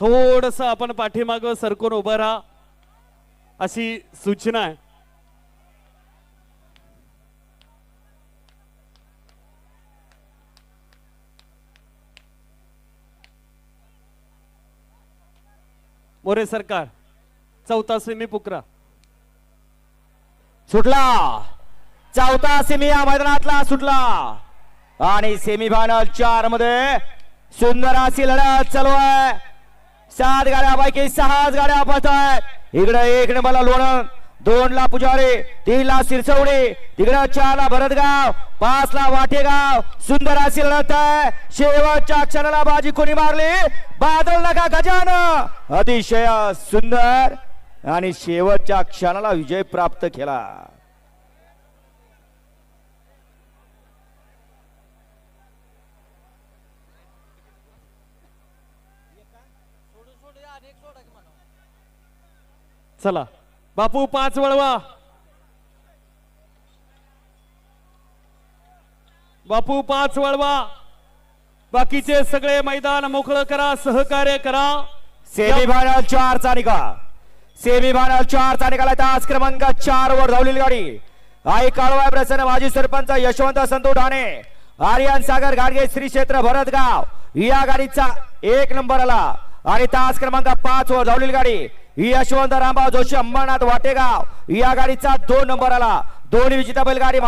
थोडस आपण पाठीमाग सरकून उभं राहा. अशी सूचना आहे. मोरे सरकार चौथा सेमी पुकरा. सुटला. चौथा सेमी या मैदानातला सुटला. आणि सेमी फायनल चारमध्ये सुंदर अशी लढत चालू आहे. सात गाड्यापैकी सहाच गाड्या पळत आहेत. इकडे एक नंबरला लोणंद दोन ला पुजारी तीन ला सिरसवडे तिकडं चार ला भरतगाव पाच ला वाटेगाव. सुंदर अशी लढत आहे. शेवटच्या क्षणाला बाजी कोणी मारली? बादल नका गजान अतिशय सुंदर आणि शेवटच्या क्षणाला विजय प्राप्त केला. चला. बापू पाच वळवा. बापू पाच वळवा. बाकीचे सगळे मैदान मोकळं करा सहकार्य करा. सेमीफायनल चार चा निकाल सेमीफायनल चार चा निकाल आहे तास क्रमांक चार वर धावलेली गाडी. आई काळवाय प्रसन्न माजी सरपंच यशवंत संतू ठाणे आर्यन सागर गाडगे श्री क्षेत्र भरतगाव. या गाडीचा एक नंबर आला आणि तास क्रमांक पाच वर धावलेली गाडी. यशवंत रामबाव जोशी अंबरनाथ वाटेगाव. या गाडीचा दोन नंबर आला. दोन विजेता बैलगाडी